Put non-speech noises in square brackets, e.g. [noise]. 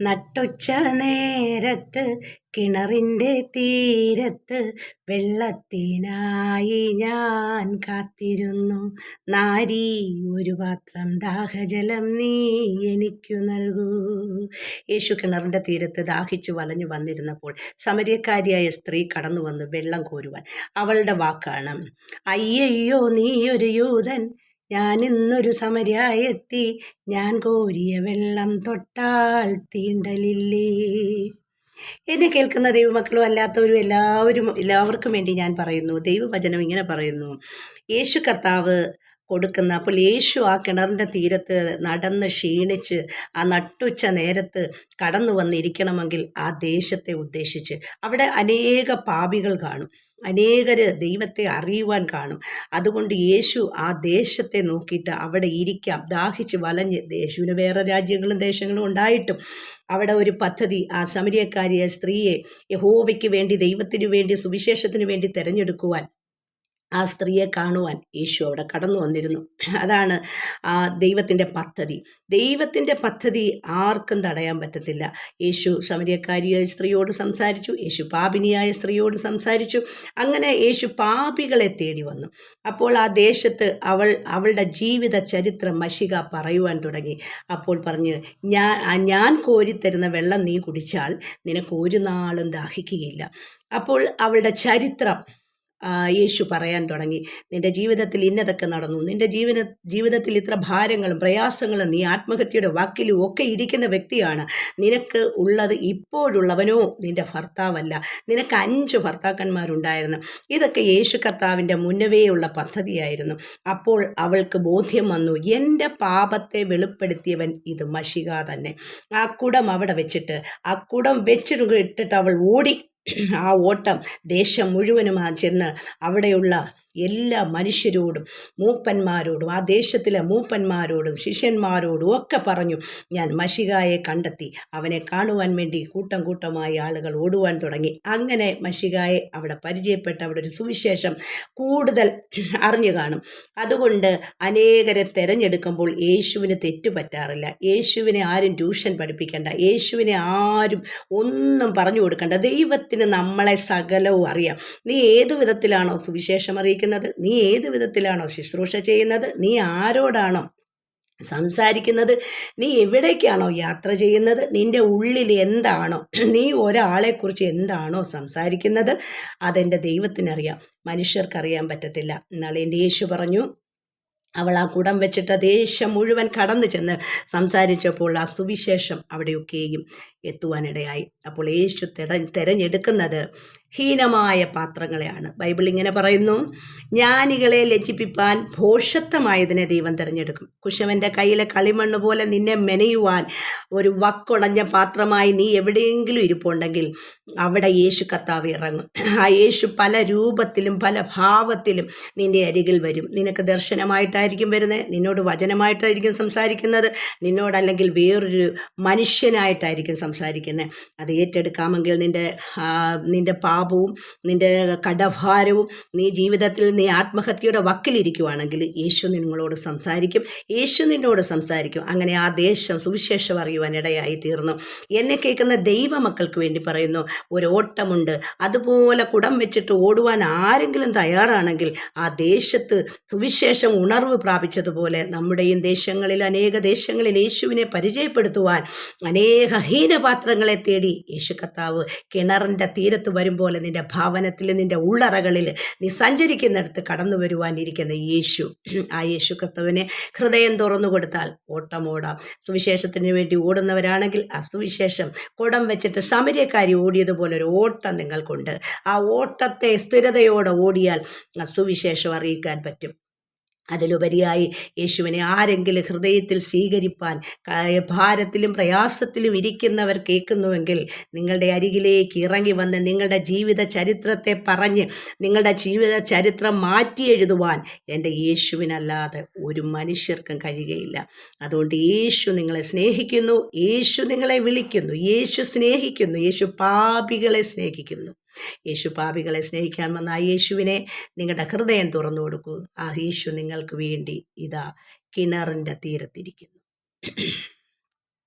നട്ടുച്ച നേരത്ത് കിണറിന്റെ തീരത്ത് വെള്ളത്തിനായി ഞാൻ കാത്തിരുന്നു. നാരി ഒരു പാത്രം ദാഹജലം നീ എനിക്കു നൽകൂ. യേശു കിണറിന്റെ തീരത്ത് ദാഹിച്ചു വലഞ്ഞു വന്നിരുന്നപ്പോൾ സമരിയക്കാരിയായ സ്ത്രീ കടന്നു വന്ന് വെള്ളം കോരുവാൻ അവളുടെ വാക്കാണ് അയ്യയ്യോ നീ ഒരു യൂതൻ ഞാൻ ഇന്നൊരു സമരായെത്തി ഞാൻ കോരിയ വെള്ളം തൊട്ടാൽ തീണ്ടലില്ലേ? എന്നെ കേൾക്കുന്ന ദൈവമക്കളും അല്ലാത്തവരും എല്ലാവരും എല്ലാവർക്കും വേണ്ടി ഞാൻ പറയുന്നു. ദൈവവചനം ഇങ്ങനെ പറയുന്നു. യേശു കർത്താവ് കൊടുക്കുന്ന അപ്പോൾ യേശു ആ കിണറിന്റെ തീരത്ത് നടന്ന് ക്ഷീണിച്ച് ആ നട്ടുച്ച നേരത്ത് കടന്നു വന്നിരിക്കണമെങ്കിൽ ആ ദേശത്തെ ഉദ്ദേശിച്ച്. അവിടെ അനേക പാപികൾ കാണും. അനേകർ ദൈവത്തെ അറിയുവാൻ കാണും. അതുകൊണ്ട് യേശു ആ ദേശത്തെ നോക്കിയിട്ട് അവിടെ ഇരിക്കാം. ദാഹിച്ച് വലഞ്ഞ് യേശുവിന് വേറെ രാജ്യങ്ങളും ദേശങ്ങളും ഉണ്ടായിട്ടും. അവിടെ ഒരു പദ്ധതി ആ സമരിയക്കാരിയെ സ്ത്രീയെ യഹോവയ്ക്ക് വേണ്ടി ദൈവത്തിനു വേണ്ടി സുവിശേഷത്തിനു വേണ്ടി തിരഞ്ഞെടുക്കുവാൻ ആ സ്ത്രീയെ കാണുവാൻ യേശു അവിടെ കടന്നു വന്നിരുന്നു. അതാണ് ആ ദൈവത്തിന്റെ പദ്ധതി. ദൈവത്തിന്റെ പദ്ധതി ആർക്കും തടയാൻ പറ്റത്തില്ല. യേശു സമരിയക്കാരിയായ സ്ത്രീയോട് സംസാരിച്ചു യേശു പാപിനിയായ സ്ത്രീയോട് സംസാരിച്ചു. അങ്ങനെ യേശു പാപികളെ തേടി വന്നു. അപ്പോൾ ആ ദേശത്ത് അവൾ അവളുടെ ജീവിത ചരിത്രം മഷിക പറയുവാൻ തുടങ്ങി. അപ്പോൾ പറഞ്ഞ് ഞാൻ ഞാൻ കോരിത്തരുന്ന വെള്ളം നീ കുടിച്ചാൽ നിനക്ക് ഒരു നാളും ദാഹിക്കുകയില്ല. അപ്പോൾ അവളുടെ ചരിത്രം യേശു പറയാൻ തുടങ്ങി. നിന്റെ ജീവിതത്തിൽ ഇന്നതൊക്കെ നടന്നു. നിന്റെ ജീവന ജീവിതത്തിൽ ഇത്ര ഭാരങ്ങളും പ്രയാസങ്ങളും നീ ആത്മഹത്യയുടെ വാക്കിലും ഒക്കെ ഇരിക്കുന്ന വ്യക്തിയാണ്. നിനക്ക് ഉള്ളത് ഇപ്പോഴുള്ളവനോ നിന്റെ ഭർത്താവല്ല. നിനക്ക് അഞ്ച് ഭർത്താക്കന്മാരുണ്ടായിരുന്നു. ഇതൊക്കെ യേശു കർത്താവിന്റെ മുന്നവേയുള്ള പദ്ധതിയായിരുന്നു. അപ്പോൾ അവൾക്ക് ബോധ്യം വന്നു എന്റെ പാപത്തെ വെളിപ്പെടുത്തിയവൻ ഇത് മഷിക തന്നെ. ആ കുടം അവിടെ വെച്ചിട്ട് ആ കുടം വെച്ചിട്ട് അവൾ ഓടി ആ ഓട്ടം ദേശം മുഴുവനും ചെന്ന് അവിടെയുള്ള എല്ലാ മനുഷ്യരോടും മൂപ്പന്മാരോടും ആ ദേശത്തിലെ മൂപ്പന്മാരോടും ശിഷ്യന്മാരോടും ഒക്കെ പറഞ്ഞു ഞാൻ മഷികായെ കണ്ടെത്തി. അവനെ കാണുവാൻ വേണ്ടി കൂട്ടം കൂട്ടമായി ആളുകൾ ഓടുവാൻ തുടങ്ങി. അങ്ങനെ മഷികായെ അവിടെ പരിചയപ്പെട്ട് അവിടെ ഒരു സുവിശേഷം കൂടുതൽ അറിഞ്ഞു കാണും. അതുകൊണ്ട് അനേകരെ തിരഞ്ഞെടുക്കുമ്പോൾ യേശുവിന് തെറ്റുപറ്റാറില്ല യേശുവിനെ ആരും ട്യൂഷൻ പഠിപ്പിക്കേണ്ട. യേശുവിനെ ആരും ഒന്നും പറഞ്ഞു കൊടുക്കേണ്ട. ദൈവത്തിന് നമ്മളെ സകലവും അറിയാം. നീ ഏതു വിധത്തിലാണോ സുവിശേഷം അറിയിക്കുന്നത്? സംസാരിക്കുന്നത് നീ ഏത് വിധത്തിലാണോ ശുശ്രൂഷ ചെയ്യുന്നത്? നീ ആരോടാണോ സംസാരിക്കുന്നത്? നീ എവിടേക്കാണോ യാത്ര ചെയ്യുന്നത്? നിന്റെ ഉള്ളിൽ എന്താണോ? നീ ഒരാളെക്കുറിച്ച് എന്താണോ സംസാരിക്കുന്നത്? അതെന്റെ ദൈവത്തിനറിയാം. മനുഷ്യർക്കറിയാൻ പറ്റത്തില്ല. എന്നാൽ എന്റെ യേശു പറഞ്ഞു അവൾ ആ കുടം വെച്ചിട്ട് ദേശം മുഴുവൻ കടന്നു ചെന്ന് സംസാരിച്ചപ്പോൾ ആ സുവിശേഷം അവിടെയൊക്കെയും എത്തുവാനിടയായി. അപ്പോൾ യേശു തെട തിരഞ്ഞെടുക്കുന്നത് ഹീനമായ പാത്രങ്ങളെയാണ്. ബൈബിൾ ഇങ്ങനെ പറയുന്നു ജ്ഞാനികളെ ലജ്ജിപ്പിപ്പാൻ ഭോഷത്വമായതിനെ ദൈവം തിരഞ്ഞെടുക്കും. കുശവന്റെ കയ്യിലെ കളിമണ്ണ് പോലെ നിന്നെ മെനയുവാൻ ഒരു വക്കുടഞ്ഞ പാത്രമായി നീ എവിടെയെങ്കിലും ഇരിപ്പുണ്ടെങ്കിൽ അവിടെ യേശു കത്താവ് ഇറങ്ങും. ആ യേശു പല രൂപത്തിലും പല ഭാവത്തിലും നിന്റെ അരികിൽ വരും. നിനക്ക് ദർശനമായിട്ടായിരിക്കും വരുന്നത് നിന്നോട് വചനമായിട്ടായിരിക്കും സംസാരിക്കുന്നത് നിന്നോടല്ലെങ്കിൽ വേറൊരു മനുഷ്യനായിട്ടായിരിക്കും സംസാരിക്കുന്നത്. അത് ഏറ്റെടുക്കാമെങ്കിൽ നിന്റെ നിന്റെ പാപവും നിന്റെ കടഭാരവും നീ ജീവിതത്തിൽ നീ ആത്മഹത്യയുടെ വക്കിലിരിക്കുവാണെങ്കിൽ യേശു നിങ്ങളോട് സംസാരിക്കും യേശു നിന്നോട് സംസാരിക്കും. അങ്ങനെ ആ ദേശം സുവിശേഷം അറിയുവാൻ ഇടയായി തീർന്നു എന്നെ കേൾക്കുന്ന ദൈവമക്കൾക്ക് വേണ്ടി പറയുന്നു ഒരോട്ടമുണ്ട്. അതുപോലെ കുടം വെച്ചിട്ട് ഓടുവാൻ ആരെങ്കിലും തയ്യാറാണെങ്കിൽ ആ ദേശത്ത് സുവിശേഷം ഉണർവ് പ്രാപിച്ചതുപോലെ നമ്മുടെയും ദേശങ്ങളിൽ അനേക ദേശങ്ങളിൽ യേശുവിനെ പരിചയപ്പെടുത്തുവാൻ അനേക ഹീനപാത്രങ്ങളെ തേടി യേശു കർത്താവ് കിണറിന്റെ തീരത്ത് വരുമ്പോൾ നിന്റെ ഭാവനത്തിൽ നിന്റെ ഉള്ളറകളിൽ നീ സഞ്ചരിക്കുന്നിടത്ത് കടന്നു വരുവാനിരിക്കുന്ന യേശു. [clears throat] ആ യേശു ക്രിസ്തുവിനെ ഹൃദയം തുറന്നു കൊടുത്താൽ ഓട്ടമോടാം സുവിശേഷത്തിന് വേണ്ടി ഓടുന്നവരാണെങ്കിൽ ആ സുവിശേഷം കുടം വെച്ചിട്ട് സമരക്കാരി ഓടിയതുപോലെ ഒരു ഓട്ടം നിങ്ങൾക്കുണ്ട്. ആ ഓട്ടത്തെ സ്ഥിരതയോടെ ഓടിയാൽ സുവിശേഷം അറിയിക്കാൻ പറ്റും. അതിലുപരിയായി യേശുവിനെ ആരെങ്കിലും ഹൃദയത്തിൽ സ്വീകരിപ്പാൻ ഭാരത്തിലും പ്രയാസത്തിലും ഇരിക്കുന്നവർ കേൾക്കുന്നുവെങ്കിൽ നിങ്ങളുടെ അരികിലേക്ക് ഇറങ്ങി വന്ന് നിങ്ങളുടെ ജീവിത ചരിത്രത്തെ പറഞ്ഞ് നിങ്ങളുടെ ജീവിത ചരിത്രം മാറ്റി എഴുതുവാൻ എന്റെ യേശുവിനല്ലാതെ ഒരു മനുഷ്യർക്കും കഴിയുകയില്ല. അതുകൊണ്ട് യേശു നിങ്ങളെ സ്നേഹിക്കുന്നു യേശു നിങ്ങളെ വിളിക്കുന്നു യേശു സ്നേഹിക്കുന്നു യേശു പാപികളെ സ്നേഹിക്കുന്നു. യേശു പാപികളെ സ്നേഹിക്കാൻ വന്ന ആ യേശുവിനെ നിങ്ങളുടെ ഹൃദയം തുറന്നു കൊടുക്കൂ. ആ യേശു നിങ്ങൾക്ക് വേണ്ടി ഇതാ കിണറിന്റെ തീരത്തിരിക്കുന്നു.